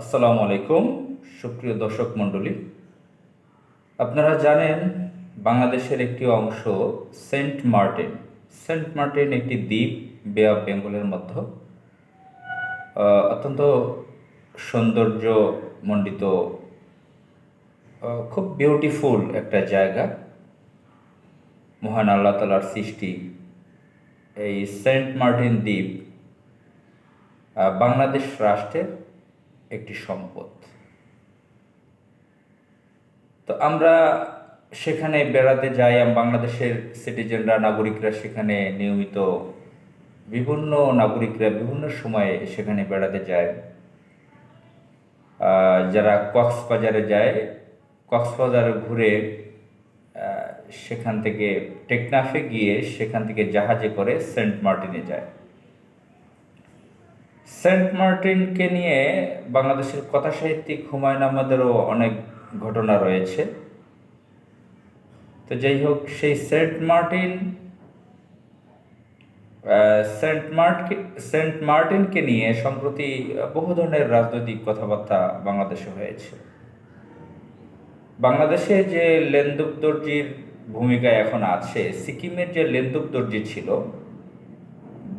আসসালামু আলাইকুম সুপ্রিয় দর্শক মণ্ডলী। আপনারা জানেন বাংলাদেশের একটি অংশ সেন্ট মার্টিন। সেন্ট মার্টিন একটি দ্বীপ বে অফ বেঙ্গলের মধ্যে। অত্যন্ত সৌন্দর্যমণ্ডিত আহ, খুব বিউটিফুল একটা জায়গা। মহান আল্লাহ তালার সৃষ্টি এই সেন্ট মার্টিন দ্বীপ বাংলাদেশ রাষ্ট্রের একটি সম্পদ। তো আমরা সেখানে বেড়াতে যাই বাংলাদেশের সিটিজেনরা, নাগরিকরা সেখানে নিয়মিত বিভিন্ন নাগরিকরা বিভিন্ন সময়ে সেখানে বেড়াতে যায়। যারা কক্সবাজারে যায়, কক্সবাজারে ঘুরে সেখান থেকে টেকনাফে গিয়ে সেখান থেকে জাহাজে করে সেন্ট মার্টিনে যায়। সেন্ট মার্টিনকে নিয়ে বাংলাদেশের কথা সাহিত্যিক হুমায়ুন আহমদেরও অনেক ঘটনা রয়েছে। তো যাই হোক, সেই Saint Martin Saint Martin Saint মার্টিনকে নিয়ে সম্প্রতি বহু ধরনের রাজনৈতিক কথাবার্তা বাংলাদেশে হয়েছে। বাংলাদেশে যে লেন্দুক দর্জির ভূমিকা এখন আছে, সিকিমের যে লেন্দুক দর্জি ছিল,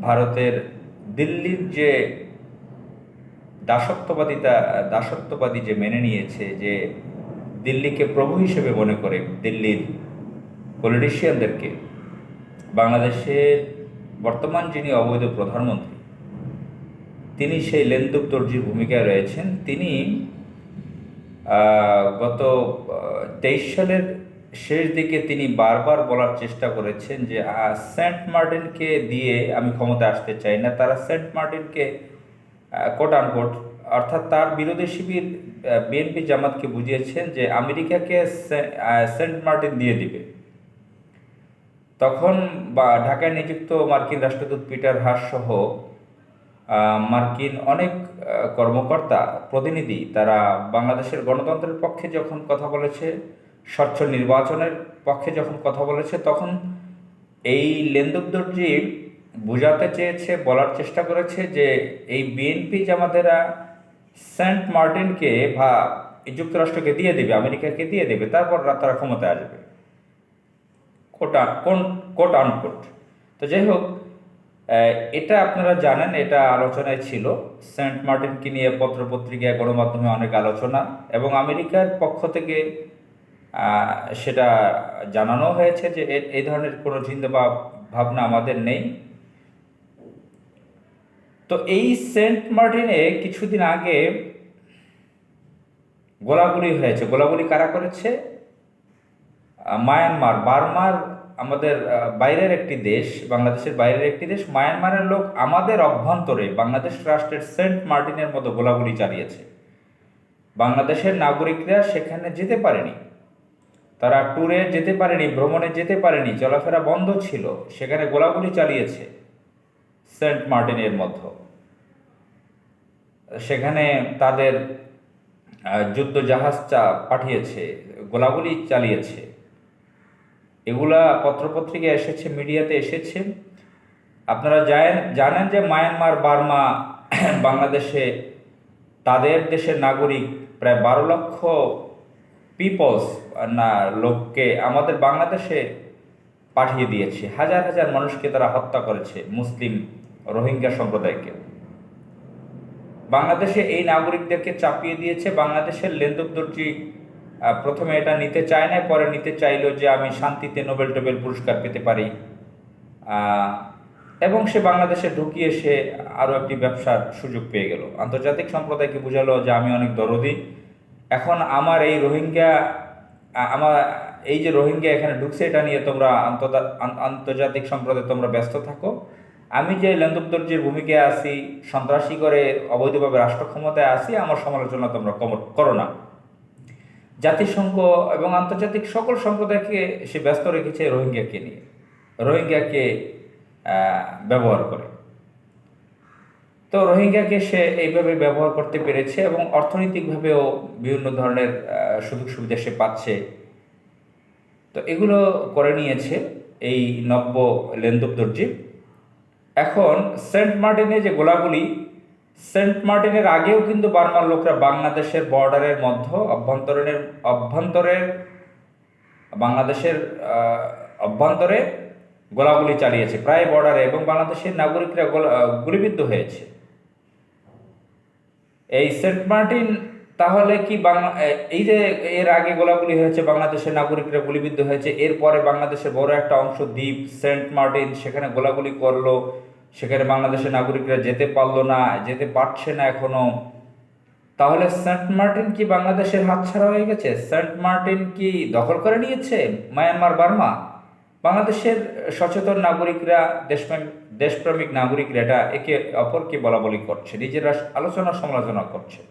ভারতের দিল্লির যে দাসত্ববাদিতা, দাসত্ববাদী যে মেনে নিয়েছে যে দিল্লিকে প্রভু হিসেবে মনে করে দিল্লির পলিটিশিয়ানদেরকে বাংলাদেশের বর্তমান যিনি অবৈধ প্রধানমন্ত্রী, তিনি সেই লেন্দুক দর্জির ভূমিকায় রয়েছেন। তিনি গত তেইশ সালের শেষ দিকে তিনি বারবার বলার চেষ্টা করেছেন যে সেন্ট মার্টিনকে দিয়ে আমি ক্ষমতায় আসতে চাই না। তারা সেন্ট মার্টিনকে কোট আনকোট অর্থাৎ তার বিরোধী শিবির বিএনপি জামাতকে বুঝিয়েছেন যে আমেরিকাকে সেন্ট মার্টিন দিয়ে দিবে। তখন বা ঢাকায় নিযুক্ত মার্কিন রাষ্ট্রদূত পিটার হাস সহ মার্কিন অনেক কর্মকর্তা, প্রতিনিধি তারা বাংলাদেশের গণতন্ত্রের পক্ষে যখন কথা বলেছে, স্বচ্ছ নির্বাচনের পক্ষে যখন কথা বলেছে, তখন এই লেন্দুকদর্জি বোঝাতে চেয়েছে, বলার চেষ্টা করেছে যে এই বিএনপি জামাতেরা সেন্ট মার্টিনকে বা যুক্তরাষ্ট্রকে দিয়ে দেবে, আমেরিকাকে দিয়ে দেবে, তারপর তারা ক্ষমতায় আসবে। কোটা কোন কোট আনকোট তো যাই হোক এটা আপনারা জানেন, এটা আলোচনায় ছিল। সেন্ট মার্টিনকে নিয়ে পত্রপত্রিকায়, গণমাধ্যমে অনেক আলোচনা এবং আমেরিকার পক্ষ থেকে সেটা জানানো হয়েছে যে এই ধরনের কোনো চিন্তা ভাবনা আমাদের নেই। তো এই সেন্ট মার্টিনে কিছুদিন আগে গোলাগুলি হয়েছে। গোলাগুলি কারা করেছে? মায়ানমার। বার্মার আমাদের বাইরের একটি দেশ, বাংলাদেশের বাইরের একটি দেশ। মায়ানমারের লোক আমাদের অভ্যন্তরে বাংলাদেশ রাষ্ট্রের সেন্ট মার্টিনের মতো গোলাগুলি চালিয়েছে। বাংলাদেশের নাগরিকরা সেখানে যেতে পারেনি। তারা ট্যুরে যেতে পারেনি, ভ্রমণে যেতে পারেনি, চলাফেরা বন্ধ ছিল। সেখানে গোলাগুলি চালিয়েছে। সেন্ট মার্টিনের মধ্যে। সেখানে তাদের আহ, যুদ্ধ জাহাজ চা পাঠিয়েছে গোলাগুলি চালিয়েছে। এগুলা পত্রপত্রিকা এসেছে মিডিয়াতে এসেছে। আপনারা জানেন যে মায়ানমার বার্মা বাংলাদেশে তাদের দেশের নাগরিক প্রায় বারো লক্ষ পিপলস না লোককে আমাদের বাংলাদেশে পাঠিয়ে দিয়েছে। হাজার হাজার মানুষকে তারা হত্যা করেছে মুসলিম রোহিঙ্গা সম্প্রদায়কে। বাংলাদেশে এই নাগরিকদেরকে চাপিয়ে দিয়েছে। বাংলাদেশের লেন্দুকদর্জি আহ, প্রথমে এটা নিতে চায় না পরে নিতে চাইলো যে আমি শান্তিতে নোবেল টোবেল পুরস্কার পেতে পারি। এবং সে বাংলাদেশে ঢুকিয়ে সে আরও একটি ব্যবসার সুযোগ পেয়ে গেল। আন্তর্জাতিক সম্প্রদায়কে বোঝালো যে আমি অনেক দরদি। এখন আমার এই রোহিঙ্গা আমার এই যে রোহিঙ্গা এখানে ঢুকছে এটা নিয়ে তোমরা আন্তর্জাতিক সম্প্রদায় তোমরা ব্যস্ত থাকো। আমি যে লেন্দুকদর্জির ভূমিকায় আছি, সন্ত্রাসী করে অবৈধভাবে রাষ্ট্র ক্ষমতায় আছি, আমার সমালোচনা তোমরা করো না। জাতিসংঘ এবং আন্তর্জাতিক সকল সম্প্রদায়কে সে ব্যস্ত রেখেছে রোহিঙ্গাকে নিয়ে। রোহিঙ্গাকে ব্যবহার করে। তো রোহিঙ্গাকে সে এইভাবে ব্যবহার করতে পেরেছে এবং অর্থনৈতিকভাবেও বিভিন্ন ধরনের সুযোগ সুবিধা সে পাচ্ছে। তো এগুলো করে নিয়েছে এই নব্য লেন্দুক দর্জি এখন সেন্ট মার্টিনে যে গোলাগুলি, সেন্ট মার্টিনের আগেও কিন্তু বার্মার লোকরা বাংলাদেশের বর্ডারের মধ্য অভ্যন্তরীণের অভ্যন্তরের বাংলাদেশের অভ্যন্তরে গোলাগুলি চালিয়েছে, প্রায় বর্ডারে এবং বাংলাদেশের নাগরিকরা গোলা- গুলিবিদ্ধ হয়েছে। এই সেন্ট মার্টিন তাহলে কি বাংলা এই যে এর আগে গোলাগুলি হয়েছে, বাংলাদেশের নাগরিকরা গুলিবিদ্ধ হয়েছে, এরপরে বাংলাদেশের বড় একটা অংশ দ্বীপ, সেন্ট মার্টিন, সেখানে গোলাগুলি করল, সেখানে বাংলাদেশের নাগরিকরা যেতে পারল না, যেতে পারছে না এখনও। তাহলে সেন্ট মার্টিন কি বাংলাদেশের হাতছাড়া হয়ে গেছে? সেন্ট মার্টিন কি দখল করে নিয়েছে? Myanmar, Burma? বাংলাদেশের সচেতন নাগরিকরা, দেশপ্রেম দেশপ্রেমিক নাগরিকরা এটা একে অপরকে বলা বলি করছে, নিজেরা আলোচনা সমালোচনা করছে।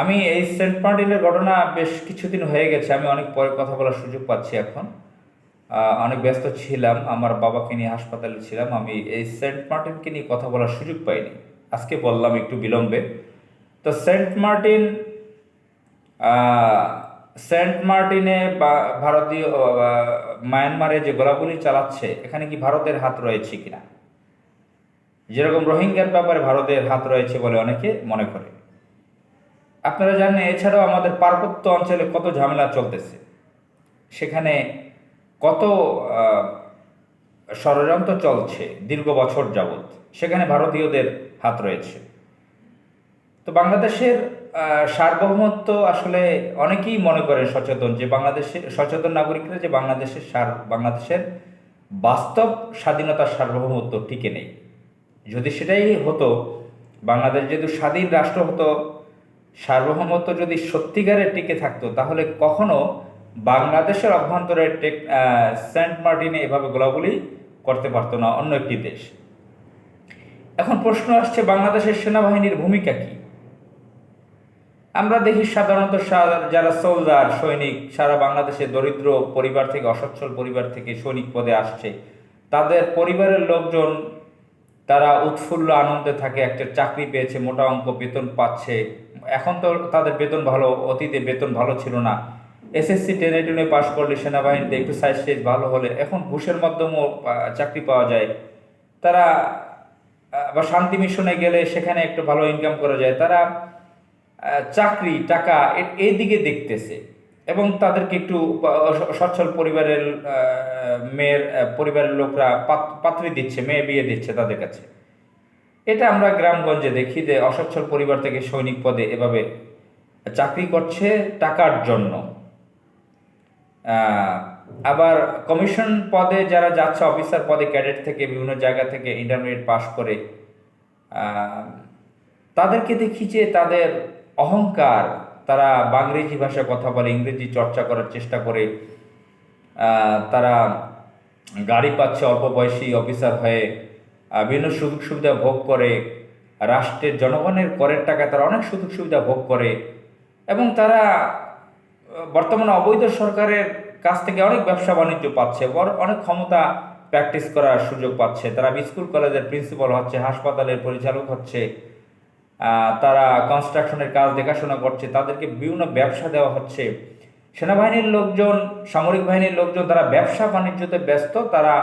আমি এই সেন্ট মার্টিনের ঘটনা বেশ কিছুদিন হয়ে গেছে, আমি অনেক পরে কথা বলার সুযোগ পাচ্ছি এখন। অনেক ব্যস্ত ছিলাম, আমার বাবাকে নিয়ে হাসপাতালে ছিলাম, আমি এই সেন্ট মার্টিনকে নিয়ে কথা বলার সুযোগ পাইনি। আজকে বললাম একটু বিলম্বে। তো সেন্ট মার্টিন সেন্ট মার্টিনে বা, ভারতীয় মায়ানমারে যে গোলাগুলি চালাচ্ছে, এখানে কি ভারতের হাত রয়েছে কিনা? যেরকম রোহিঙ্গার ব্যাপারে ভারতের হাত রয়েছে বলে অনেকে মনে করে। আপনারা জানেন, এছাড়াও আমাদের পার্বত্য অঞ্চলে কত ঝামেলা চলতেছে। সেখানে কত ষড়যন্ত্র চলছে দীর্ঘ বছর যাবৎ। সেখানে ভারতীয়দের হাত রয়েছে। তো বাংলাদেশের সার্বভৌমত্ব আসলে অনেকেই মনে করে সচেতন যে বাংলাদেশের, সচেতন নাগরিকরা যে বাংলাদেশের সার, বাংলাদেশের বাস্তব স্বাধীনতার সার্বভৌমত্ব টিকে নেই। যদি সেটাই হতো, বাংলাদেশ যেহেতু স্বাধীন রাষ্ট্র হতো সার্বভৌমত্ব যদি সত্যিকারের টিকে থাকতো, তাহলে কখনো বাংলাদেশের অভ্যন্তরে টেক সেন্ট মার্টিনে এভাবে গোলাগুলি করতে পারতো না অন্য একটি দেশ। এখন প্রশ্ন আসছে, বাংলাদেশের সেনাবাহিনীর ভূমিকা কি? আমরা দেখি সাধারণত যারা সোলজার সৈনিক, সারা বাংলাদেশের দরিদ্র পরিবার থেকে, অসচ্ছল পরিবার থেকে সৈনিক পদে আসছে। তাদের পরিবারের লোকজন, তারা উৎফুল্ল আনন্দে থাকে, একটা চাকরি পেয়েছে, মোটা অঙ্ক বেতন পাচ্ছে এখন তো তাদের বেতন ভালো, অতীতে বেতন ভালো ছিল না। এসএসসি টেনে টুনে পাশ করলে সেনাবাহিনীতে একটু সাইজ সাইজ ভালো হলে এখন ঘুষের মাধ্যমেও চাকরি পাওয়া যায়। তারা বা শান্তি মিশনে গেলে সেখানে একটু ভালো ইনকাম করা যায়। তারা চাকরি, টাকা এই দিকে দেখতেছে। এবং তাদেরকে একটু সচ্ছল পরিবারের মেয়ের পরিবারের লোকরা পাত্রী দিচ্ছে, মেয়ে বিয়ে দিচ্ছে তাদের কাছে। এটা আমরা গ্রামগঞ্জে দেখি যে অসচ্ছল পরিবার থেকে সৈনিক পদে এভাবে চাকরি করছে টাকার জন্য। আবার কমিশন পদে যারা যাচ্ছে, অফিসার পদে, ক্যাডেট থেকে, বিভিন্ন জায়গা থেকে ইন্টারমিডিয়েট পাশ করে তাদেরকে দেখি যে তাদের অহংকার, তারা বাংরেজি ভাষায় কথা বলে, ইংরেজি চর্চা করার চেষ্টা করে তারা গাড়ি পাচ্ছে, অল্প বয়সী অফিসার হয়ে বিভিন্ন সুযোগ সুবিধা ভোগ করে, রাষ্ট্রের জনগণের করের টাকায় তারা অনেক সুযোগ সুবিধা ভোগ করে এবং তারা বর্তমানে অবৈধ সরকারের কাছ থেকে অনেক ব্যবসা বাণিজ্য পাচ্ছে অনেক ক্ষমতা প্র্যাকটিস করার সুযোগ পাচ্ছে। তারা স্কুল কলেজের প্রিন্সিপাল হচ্ছে, হাসপাতালের পরিচালক হচ্ছে তারা কনস্ট্রাকশনের কাজ দেখাশোনা করছে, তাদেরকে বিভিন্ন ব্যবসা দেওয়া হচ্ছে। সেনাবাহিনীর লোকজন, সামরিক বাহিনীর লোকজন তারা ব্যবসা বাণিজ্যতে ব্যস্ত, তারা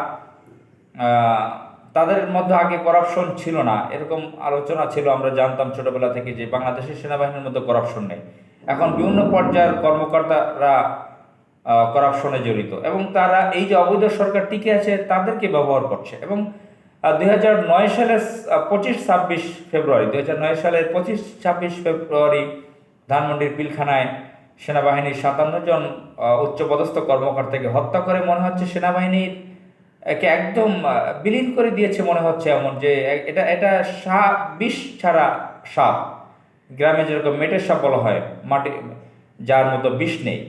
তাদের মধ্যে আগে করাপশন ছিল না। এরকম আলোচনা ছিল, আমরা জানতাম ছোটবেলা থেকে যে বাংলাদেশের সেনাবাহিনীর মধ্যে করাপশন নেই। এখন বিভিন্ন পর্যায়ের কর্মকর্তারা করাপশনে জড়িত এবং তারা এই যে অবৈধ সরকার টিকে আছে, তাদেরকে ব্যবহার করছে এবং দুই হাজার নয় সালের পঁচিশ ছাব্বিশ ফেব্রুয়ারি, দুই হাজার নয় সালের পঁচিশ ছাব্বিশ ফেব্রুয়ারি ধানমন্ডির পিলখানায় সেনাবাহিনীর সাতান্ন জন উচ্চপদস্থ কর্মকর্তাকে হত্যা করে মনে হচ্ছে সেনাবাহিনীর একে একদম বিলীন করে দিয়েছে মনে হচ্ছে এমন যে এটা এটা সাপ বিষ ছাড়া সাপ গ্রামে যেরকম মেটের সাপ বলা হয়, মাটি, যার মতো বিষ নেই।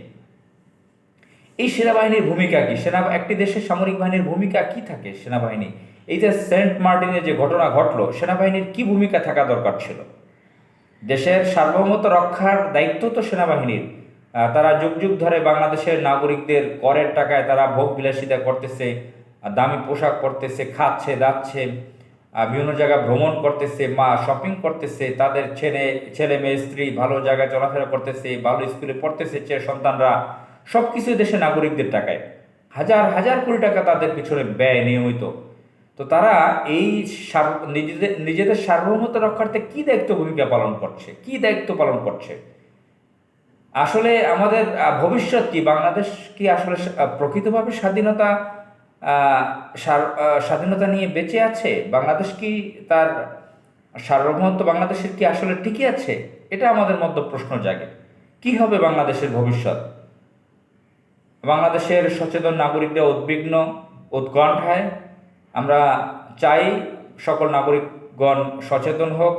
এই সেনাবাহিনীর ভূমিকা কি? সেনা, একটি দেশের সামরিক বাহিনীর ভূমিকা কি থাকে সেনাবাহিনী? এই যে সেন্ট মার্টিনে যে ঘটনা ঘটলো, সেনাবাহিনীর কি ভূমিকা থাকা দরকার ছিল? দেশের সার্বভৌমত্ব রক্ষার দায়িত্ব তো সেনাবাহিনীর। তারা যুগ যুগ ধরে বাংলাদেশের নাগরিকদের করের টাকায় তারা ভোগ বিলাসিতা করতেছে। দামি পোশাক পরতেছে, খাচ্ছে, দাচ্ছে বিভিন্ন জায়গায় ভ্রমণ করতেছে, মা শপিং করতেছে, তাদের ছেলে ছেলে মেয়ে, স্ত্রী ভালো জায়গায় চলাফেরা করতেছে, ভালো স্কুলে পড়তেছে সন্তানরা সব কিছু দেশের নাগরিকদের টাকায়। হাজার হাজার কোটি টাকা তাদের পিছনে ব্যয় নিয়মিত। তো তারা এই নিজেদের নিজেদের সার্বভৌমত্ব রক্ষার্থে কি দায়িত্ব ভূমিকা পালন করছে? কি দায়িত্ব পালন করছে? আসলে আমাদের ভবিষ্যৎ কি? বাংলাদেশ কি আসলে প্রকৃতভাবে স্বাধীনতা স্বাধীনতা নিয়ে বেঁচে আছে? বাংলাদেশ কি তার সার্বভৌমত্ব বাংলাদেশের কি আসলে টিকে আছে? এটা আমাদের মধ্যে প্রশ্ন জাগে। কি হবে বাংলাদেশের ভবিষ্যৎ? বাংলাদেশের সচেতন নাগরিকরা উদ্বিগ্ন উৎকণ্ঠায় আমরা চাই সকল নাগরিকগণ সচেতন হোক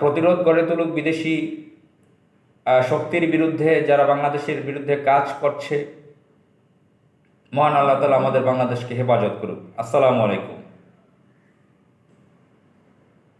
প্রতিরোধ গড়ে তুলুক বিদেশি শক্তির বিরুদ্ধে যারা বাংলাদেশের বিরুদ্ধে কাজ করছে। মহান আল্লাহ তালা আমাদের বাংলাদেশকে হেফাজত করুক। আসসালামু আলাইকুম।